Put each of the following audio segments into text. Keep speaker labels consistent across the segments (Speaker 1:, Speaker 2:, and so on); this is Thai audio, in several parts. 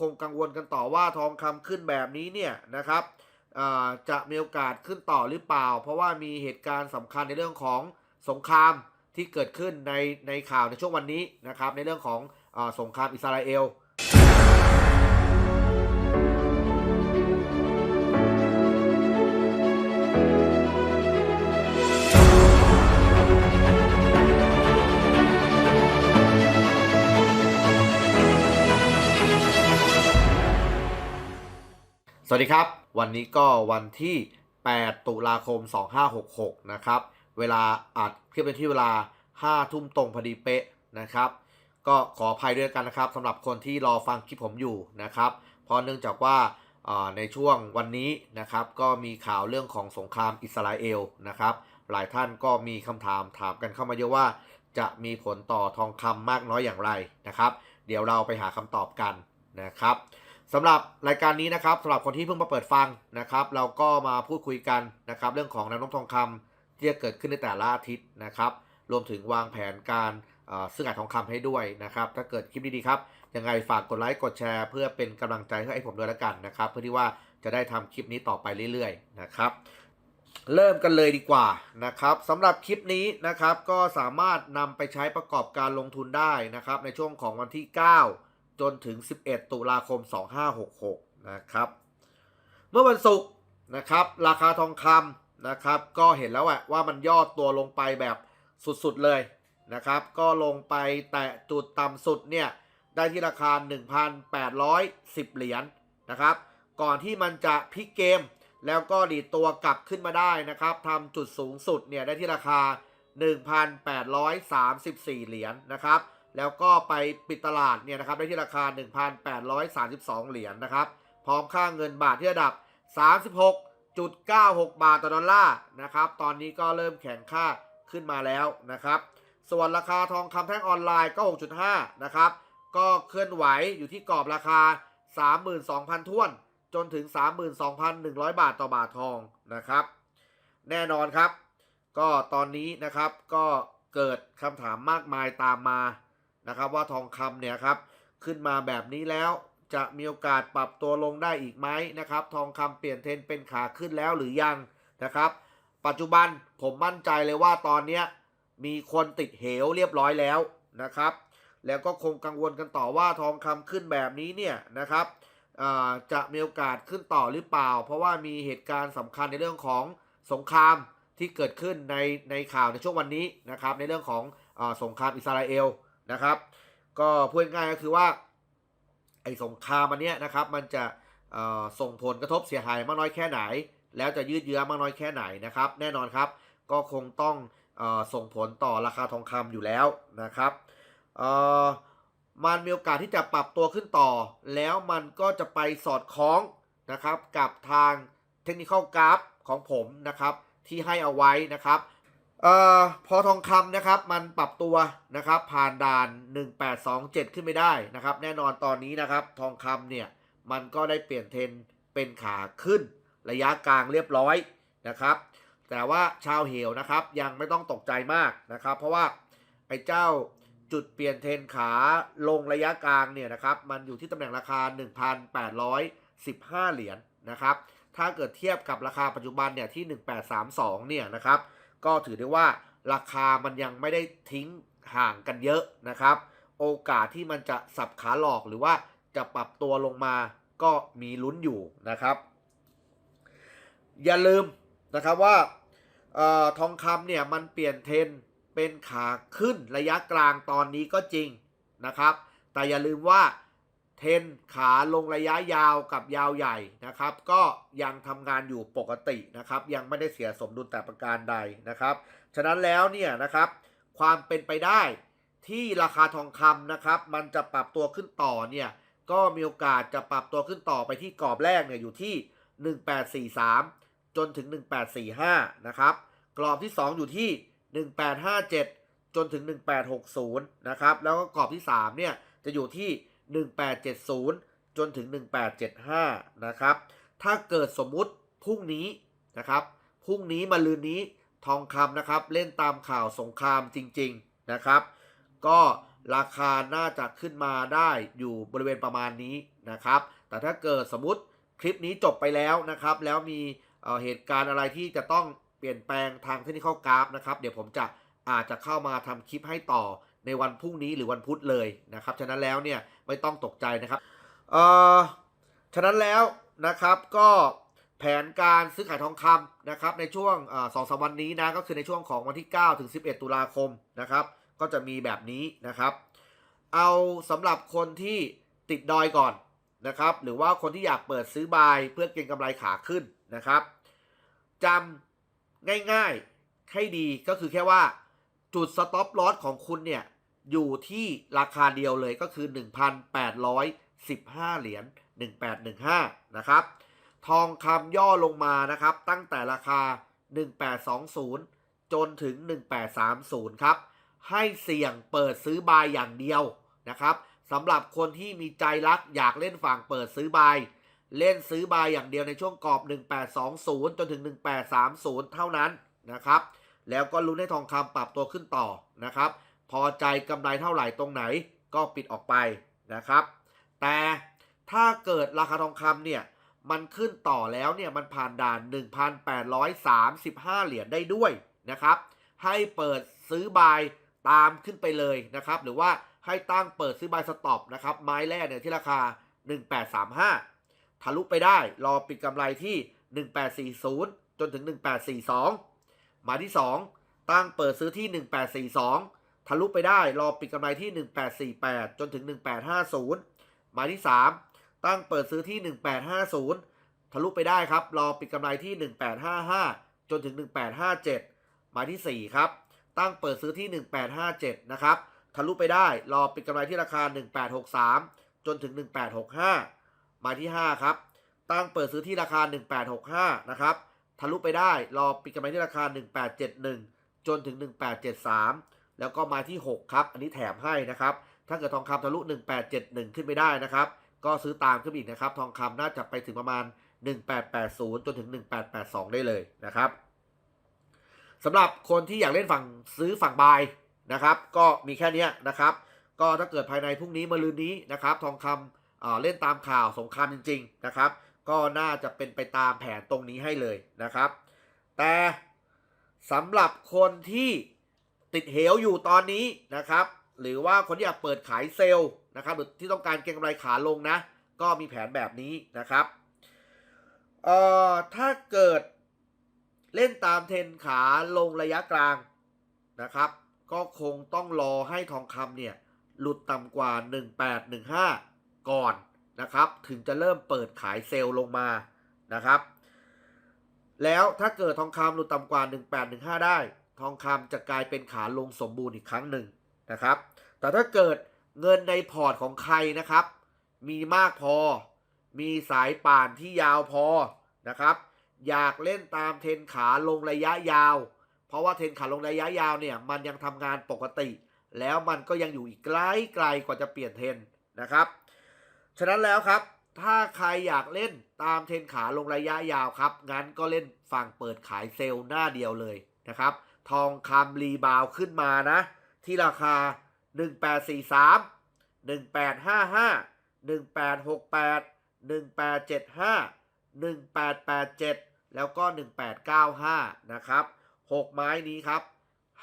Speaker 1: คงกังวลกันต่อว่าทองคำขึ้นแบบนี้เนี่ยนะครับจะมีโอกาสขึ้นต่อหรือเปล่า เพราะว่ามีเหตุการณ์สำคัญในเรื่องของสงครามที่เกิดขึ้นในในข่าวในช่วงวันนี้นะครับในเรื่องของอสงครามอิสราเอล สวัสดีครับ วันนี้ก็วันที่ 8 ตุลาคม 2566 นะครับ เวลาอัดคลิปเป็นที่เวลา 5 ทุ่มตรงพอดีเป๊ะนะครับ ก็ขออภัยด้วยกันนะครับสำหรับคนที่รอฟังคลิปผมอยู่นะครับ เพราะเนื่องจากว่าในช่วงวันนี้นะครับ ก็มีข่าวเรื่องของสงครามอิสราเอลนะครับ หลายท่านก็มีคำถามถามกันเข้ามาเยอะว่า จะมีผลต่อทองคำมากน้อยอย่างไรนะครับ เดี๋ยวเราไปหาคำตอบกันนะครับ สำหรับรายการนี้นะครับสำหรับคนที่เพิ่งมาเปิดฟังนะครับ เราก็มาพูดคุยกันนะครับ เรื่องของแนวโน้มทองคำที่จะเกิดขึ้นในแต่ละอาทิตย์นะครับ รวมถึงวางแผนการซื้อขายทองคำให้ด้วยนะครับ ถ้าเกิดคลิปดีๆครับยังไงฝากกดไลค์กดแชร์ เพื่อเป็นกำลังใจให้ผมด้วยละกันนะครับ เพื่อที่ว่าจะได้ทำคลิปนี้ต่อไปเรื่อยๆนะครับ เริ่มกันเลยดีกว่านะครับสำหรับคลิปนี้นะครับก็สามารถนำไปใช้ประกอบการลงทุนได้นะครับ ในช่วงของวันที่ 9 จนถึง 11 ตุลาคม 2566 นะครับ เมื่อวันศุกร์นะครับ ราคาทองคำนะครับ ก็เห็นแล้วว่ามันย่อตัวลงไปแบบสุดๆเลยนะครับ ก็ลงไปแตะจุดต่ำสุดเนี่ย ได้ที่ราคา 1,810 เหรียญนะครับ ก่อนที่มันจะพลิกเกม แล้วก็ดีตัวกลับขึ้นมาได้นะครับทำจุดสูงสุดเนี่ยได้ที่ราคา 1,834 เหรียญนะครับ แล้วก็ไปปิดตลาดเนี่ยนะครับได้ที่ราคา 1,832 เหรียญนะครับ พร้อมค่าเงินบาทที่ระดับ 36.96 บาทต่อดอลลาร์นะครับ ตอนนี้ก็เริ่มแข็งค่าขึ้นมาแล้วนะครับ ส่วนราคาทองคำแท่งออนไลน์ก็ 6.5 นะครับ ก็เคลื่อนไหวอยู่ที่กรอบราคา 32,000ท้วน จนถึง 32,100 บาทต่อบาททองนะครับ แน่นอนครับ ก็ตอนนี้นะครับก็เกิดคำถามมากมายตามมา นะครับว่าทองคำเนี่ยครับขึ้นมาแบบนี้แล้วจะมีโอกาสปรับตัวลงได้อีกไหมนะครับ ทองคำเปลี่ยนเทรนเป็นขาขึ้นแล้วหรือยังนะครับ ปัจจุบันผมมั่นใจเลยว่าตอนนี้มีคนติดเหวเรียบร้อยแล้วนะครับ แล้วก็คงกังวลกันต่อว่าทองคำขึ้นแบบนี้เนี่ยนะครับจะมีโอกาสขึ้นต่อหรือเปล่า เพราะว่ามีเหตุการณ์สำคัญในเรื่องของสงครามที่เกิดขึ้นในในข่าวในช่วงวันนี้นะครับ ในเรื่องของอสงครามอิสราเอล นะครับ ก็พูดง่ายก็คือว่าไอ้สงครามอันเนี้ยนะครับ มันจะส่งผลกระทบเสียหายมากน้อยแค่ไหน แล้วจะยืดเยื้อมากน้อยแค่ไหนนะครับ แน่นอนครับ ก็คงต้องอส่งผลต่อราคาทองคำอยู่แล้วนะครับมันมีโอกาสที่จะปรับตัวขึ้นต่อ แล้วมันก็จะไปสอดคล้องนะครับกับทางเทคนิคอลกราฟของผมนะครับที่ให้เอาไว้นะครับ เอ่อพอทองคำนะครับมันปรับตัวนะครับผ่านด่าน 1827 ขึ้นไม่ได้นะครับ แน่นอนตอนนี้นะครับทองคำเนี่ยมันก็ได้เปลี่ยนเทรนเป็นขาขึ้น ระยะกลางเรียบร้อยนะครับ แต่ว่าชาวเหวนะครับยังไม่ต้องตกใจมากนะครับ เพราะว่าไอ้เจ้าจุดเปลี่ยนเทรนขาลงระยะกลางเนี่ยนะครับมันอยู่ที่ตำแหน่งราคา 1,815 เหรียญนะครับถ้าเกิดเทียบกับราคาปัจจุบันเนี่ยที่ 1832 เนี่ยนะครับ ก็ถือได้ว่าราคามันยังไม่ได้ทิ้งห่างกันเยอะนะครับ โอกาสที่มันจะสับขาหลอกหรือว่าจะปรับตัวลงมาก็มีลุ้นอยู่นะครับ อย่าลืมนะครับว่าออทองคำเนี่ยมันเปลี่ยนเทนเป็นขาขึ้นระยะกลางตอนนี้ก็จริงนะครับ แต่อย่าลืมว่า เทนขาลงระยะยาวกับยาวใหญ่นะครับ ก็ยังทำงานอยู่ปกตินะครับ ยังไม่ได้เสียสมดุลแต่ประการใดนะครับ ฉะนั้นแล้วเนี่ยนะครับ ความเป็นไปได้ที่ราคาทองคำนะครับ มันจะปรับตัวขึ้นต่อเนี่ยก็มีโอกาสจะปรับตัวขึ้นต่อไปที่กรอบแรกเนี่ยอยู่ที่ 1843 จนถึง 1845 นะครับ กรอบที่ 2 อยู่ที่ 1857 จนถึง 1860 นะครับ แล้วก็กรอบที่ 3 เนี่ยจะอยู่ที่ 1870 จนถึง 1875 นะครับ ถ้าเกิดสมมุติพรุ่งนี้นะครับ พรุ่งนี้มาลืนนี้ทองคำนะครับ เล่นตามข่าวสงครามจริง ๆ นะครับ ก็ราคาน่าจะขึ้นมาได้อยู่บริเวณประมาณนี้นะครับ แต่ถ้าเกิดสมมติคลิปนี้จบไปแล้วนะครับ แล้วมีเเหตุการณ์อะไรที่จะต้องเปลี่ยนแปลงทางเทคนิคกราฟนะครับ เดี๋ยวผมจะอาจจะเข้ามาทำคลิปให้ต่อ ในวันพรุ่งนี้หรือวันพุธเลยนะครับ ฉะนั้นแล้วเนี่ยไม่ต้องตกใจนะครับเอ่อฉะนั้นแล้วนะครับก็แผนการซื้อขายทองคำนะครับในช่วงสองสามวันนี้นะก็คือในช่วงของวันที่ 9 ถึง 11 ตุลาคมนะครับ ก็จะมีแบบนี้นะครับ เอาสำหรับคนที่ติดดอยก่อนนะครับ หรือว่าคนที่อยากเปิดซื้อบายเพื่อเก็งกำไรขาขึ้นนะครับจำง่ายๆให้ดีก็คือแค่ว่าจุดสต็อปลอสของคุณเนี่ย อยู่ที่ราคาเดียวเลยก็คือ 1,815 เหรียญ1815 นะครับ ทองคำย่อลงมานะครับ ตั้งแต่ราคา 1820 จนถึง 1830 ครับ ให้เสี่ยงเปิดซื้อบายอย่างเดียวนะครับสำหรับคนที่มีใจรักอยากเล่นฝั่งเปิดซื้อบาย เล่นซื้อบายอย่างเดียวในช่วงกรอบ 1820 จนถึง 1830 เท่านั้นนะครับ แล้วก็ลุ้นให้ทองคำปรับตัวขึ้นต่อนะครับ พอใจกำไรเท่าไหร่ตรงไหนก็ปิดออกไปนะครับ แต่ถ้าเกิดราคาทองคำเนี่ย มันขึ้นต่อแล้วเนี่ย มันผ่านด่าน 1,835 เหรียญได้ด้วยนะครับ ให้เปิดซื้อบายตามขึ้นไปเลยนะครับ หรือว่าให้ตั้งเปิดซื้อบายสต็อปนะครับ ไม้แรกเนี่ยที่ราคา 1835 ทะลุไปได้ รอปิดกำไรที่ 1840 จนถึง 1842 หมายที่ 2 ตั้งเปิดซื้อที่ 1842 ทะลุไปได้รอปิดกำไรที่ 1848 จนถึง 1850 หมายที่ 3 ตั้งเปิดซื้อที่ 1850 ทะลุไปได้ครับ รอปิดกำไรที่ 1855 จนถึง 1857 หมายที่ 4 ครับ ตั้งเปิดซื้อที่ 1857 นะครับ ทะลุไปได้ รอปิดกำไรที่ราคา 1863 จนถึง 1865 หมายที่ 5 ครับ ตั้งเปิดซื้อที่ราคา 1865 นะครับ ทะลุไปได้ รอปิดกำไรที่ราคา 1871 จนถึง 1873 แล้วก็มาที่ 6 ครับ อันนี้แถมให้นะครับ ถ้าเกิดทองคำทะลุ 1871 ขึ้นไปได้นะครับ ก็ซื้อตามขึ้นอีกนะครับ ทองคำน่าจะไปถึงประมาณ 1880 จนถึง 1882 ได้เลยนะครับสำหรับคนที่อยากเล่นฝั่งซื้อฝั่งบายนะครับ ก็มีแค่นี้นะครับ ก็ถ้าเกิดภายในพรุ่งนี้มะรืนนี้นะครับ ทองคำเเล่นตามข่าวสงครามจริง ๆนะครับ ก็น่าจะเป็นไปตามแผนตรงนี้ให้เลยนะครับ แต่สำหรับคนที่ ติดเหวอยู่ตอนนี้นะครับ หรือว่าคนที่อยากเปิดขายเซลล์นะครับหรือที่ต้องการเก็งกำไรขาลงนะ ก็มีแผนแบบนี้นะครับเอ่อถ้าเกิดเล่นตามเทรนขาลงระยะกลางนะครับ ก็คงต้องรอให้ทองคำเนี่ยหลุดต่ำกว่า 1815 ก่อนนะครับ ถึงจะเริ่มเปิดขายเซลล์ลงมานะครับ แล้วถ้าเกิดทองคำหลุดต่ำกว่า 1815 ได้ ทองคำจะกลายเป็นขาลงสมบูรณ์อีกครั้งหนึ่งนะครับ แต่ถ้าเกิดเงินในพอร์ตของใครนะครับ มีมากพอ มีสายป่านที่ยาวพอนะครับ อยากเล่นตามเทนขาลงระยะยาว เพราะว่าเทนขาลงระยะยาวเนี่ยมันยังทำงานปกติ แล้วมันก็ยังอยู่อีกไกลไกลกว่าจะเปลี่ยนเทนนะครับ ฉะนั้นแล้วครับ ถ้าใครอยากเล่นตามเทนขาลงระยะยาวครับ งั้นก็เล่นฝั่งเปิดขายเซลล์หน้าเดียวเลยนะครับ ทองคำรีบาวขึ้นมานะ ที่ราคา 1843 1855 1868 1875 1887 แล้วก็ 1895 นะครับ 6 ไม้นี้ครับ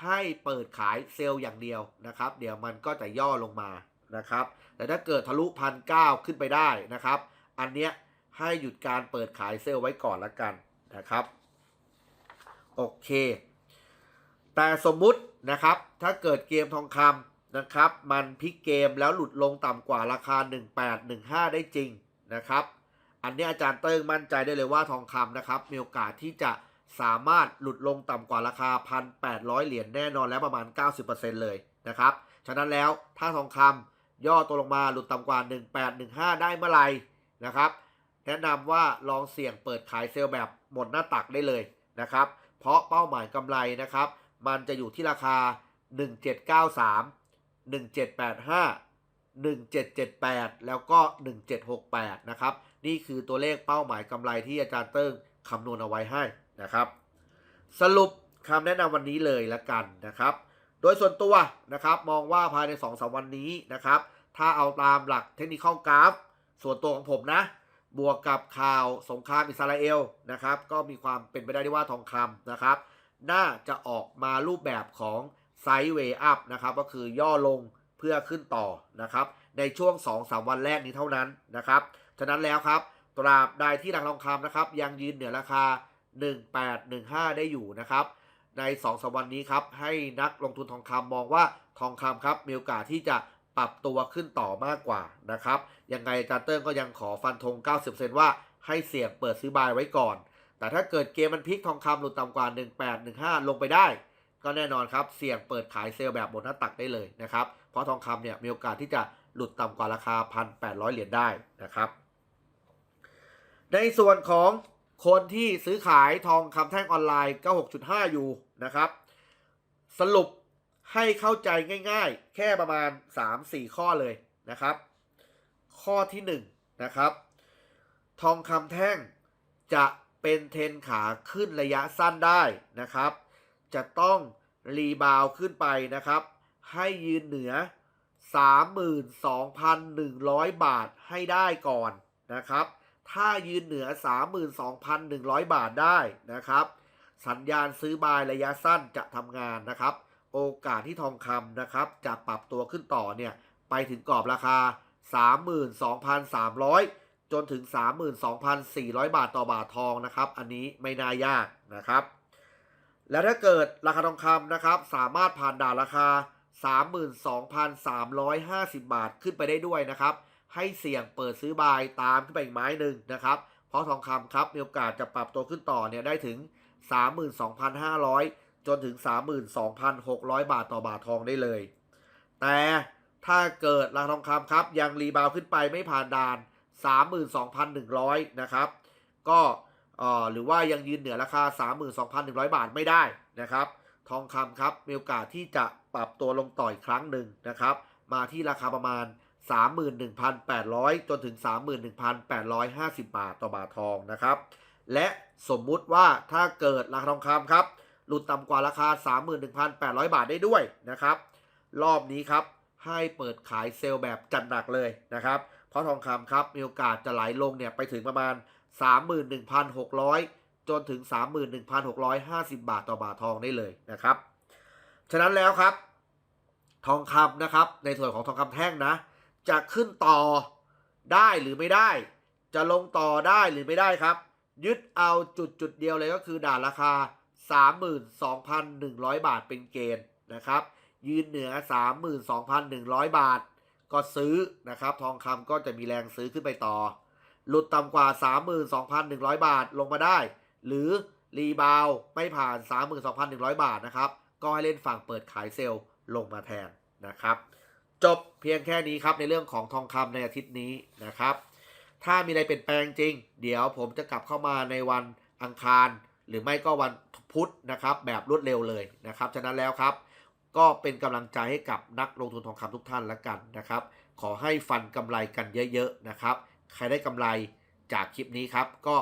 Speaker 1: ให้เปิดขายเซลล์อย่างเดียวนะครับ เดี๋ยวมันก็จะย่อลงมานะครับ แต่ถ้าเกิดทะลุพันเขึ้นไปได้นะครับ อันเนี้ยให้หยุดการเปิดขายเซลล์ไว้ก่อนละกันนะครับ โอเค แต่สมมุตินะครับ ถ้าเกิดเกมทองคำนะครับ มันพลิกเกมแล้วหลุดลงต่ำกว่าราคา 1815 ได้จริงนะครับ อันนี้อาจารย์เติ้งมั่นใจได้เลยว่าทองคำนะครับ มีโอกาสที่จะสามารถหลุดลงต่ำกว่าราคา 1,800 เหรียญแน่นอนแล้วประมาณ 90%เลยนะครับ ฉะนั้นแล้วถ้าทองคำย่อตัวลงมาหลุดต่ำกว่า 1815 ได้เมื่อไหร่นะครับ แนะนำว่าลองเสี่ยงเปิดขายเซลล์แบบหมดหน้าตักได้เลยนะครับ เพราะเป้าหมายกำไรนะครับ มันจะอยู่ที่ราคา 1793 1785 1778 แล้วก็ 1768 นะครับ นี่คือตัวเลขเป้าหมายกำไรที่อาจารย์เติ้งคำนวณเอาไว้ให้นะครับ สรุปคำแนะนำวันนี้เลยละกันนะครับ โดยส่วนตัวนะครับมองว่าภายใน2อสวันนี้นะครับ ถ้าเอาตามหลักเทคนิคกราฟ ส่วนตัวของผมนะ บวกกับข่าวสงครามอิสราเอลนะครับ ก็มีความเป็นไปได้ที่ว่าทองคำนะครับ น่าจะออกมารูปแบบของไซด์เวย์อัพนะครับก็คือย่อลงเพื่อขึ้นต่อนะครับ ในช่วง 2-3 วันแรกนี้เท่านั้นนะครับ ฉะนั้นแล้วครับ ตราบใดที่ราคาทองคำนะครับ ยังยืนเหนือราคา 1815 ได้อยู่นะครับ ใน2อสวันนี้ครับ ให้นักลงทุนทองคำมองว่าทองคำครับ มีโอกาสที่จะปรับตัวขึ้นต่อมากกว่านะครับ ยังไงจาร์เติ้งก็ยังขอฟันธง 90%ว่าให้เสี่ยงเปิดซื้อบายไว้ก่อน แต่ถ้าเกิดเกมมันพลิกทองคำหลุดต่ำกว่า 1815 ลงไปได้ ก็แน่นอนครับ เสี่ยงเปิดขายเซลล์แบบบนหน้าตักได้เลยนะครับ เพราะทองคำเนี่ยมีโอกาสที่จะหลุดต่ำกว่าราคา 1,800 เหรียญได้นะครับ ในส่วนของคนที่ซื้อขายทองคำแท่งออนไลน์ 96.5 อยู่นะครับ สรุปให้เข้าใจง่ายๆ แค่ประมาณ 3-4 ข้อเลยนะครับ ข้อที่ 1 นะครับ ทองคำแท่งจะ เป็นเทรนขาขึ้นระยะสั้นได้นะครับ จะต้องรีบาวขึ้นไปนะครับ ให้ยืนเหนือ 32,100 บาทให้ได้ก่อนนะครับ ถ้ายืนเหนือ 32,100 บาทได้นะครับ สัญญาณซื้อบายระยะสั้นจะทำงานนะครับ โอกาสที่ทองคำนะครับ จะปรับตัวขึ้นต่อเนี่ย ไปถึงกรอบราคา 32,300 จนถึง 32,400 บาทต่อบาททองนะครับ อันนี้ไม่น่ายากนะครับ แล้วถ้าเกิดราคาทองคำนะครับ สามารถผ่านด่านราคา 32,350 บาทขึ้นไปได้ด้วยนะครับ ให้เสี่ยงเปิดซื้อบายตามขึ้นไปอีกไม้หนึ่งนะครับ เพราะทองคำครับมีโอกาสจะปรับตัวขึ้นต่อเนี่ยได้ถึง 32,500 จนถึง 32,600 บาทต่อบาททองได้เลย แต่ถ้าเกิดราคาทองคำครับยังรีบาวขึ้นไปไม่ผ่านด่าน 32,100 นะครับ ก็หรือว่ายังยืนเหนือราคา 32,100 บาทไม่ได้นะครับ ทองคำครับมีโอกาสที่จะปรับตัวลงต่ออีกครั้งหนึ่งนะครับ มาที่ราคาประมาณ 31,800 จนถึง 31,850 บาทต่อบาททองนะครับ และสมมุติว่าถ้าเกิดราคาทองคำครับหลุดต่ำกว่าราคา 31,800 บาทได้ด้วยนะครับ รอบนี้ครับให้เปิดขายเซลล์แบบจัดหนักเลยนะครับ เพราะทองคำครับมีโอกาสจะไหลลงเนี่ยไปถึงประมาณ 31,600 จนถึง 31,650 บาทต่อบาททองได้เลยนะครับ ฉะนั้นแล้วครับ ทองคำนะครับ ในส่วนของทองคำแท่งนะ จะขึ้นต่อได้หรือไม่ได้ จะลงต่อได้หรือไม่ได้ครับ ยึดเอาจุดจุดเดียวเลยก็คือด่านราคา 32,100 บาทเป็นเกณฑ์นะครับ ยืนเหนือ 32,100 บาท ก็ซื้อนะครับ ทองคำก็จะมีแรงซื้อขึ้นไปต่อ หลุดต่ำกว่า 32,100 บาทลงมาได้ หรือรีบาวไม่ผ่าน 32,100 บาทนะครับ ก็ให้เล่นฝั่งเปิดขายเซลล์ลงมาแทนนะครับ จบเพียงแค่นี้ครับในเรื่องของทองคำในอาทิตย์นี้นะครับ ถ้ามีอะไรเปลี่ยนแปลงจริง เดี๋ยวผมจะกลับเข้ามาในวันอังคาร หรือไม่ก็วันพุธนะครับ แบบรวดเร็วเลยนะครับ ฉะนั้นแล้วครับ ก็เป็นกำลังใจให้กับนักลงทุนทองคำทุกท่านละกันนะครับ ขอให้ฟันกำไรกันเยอะๆนะครับ ใครได้กำไรจากคลิปนี้ครับ ก็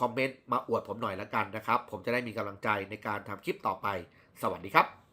Speaker 1: คอมเมนต์มาอวดผมหน่อยละกันนะครับ ผมจะได้มีกำลังใจในการทำคลิปต่อไป สวัสดีครับ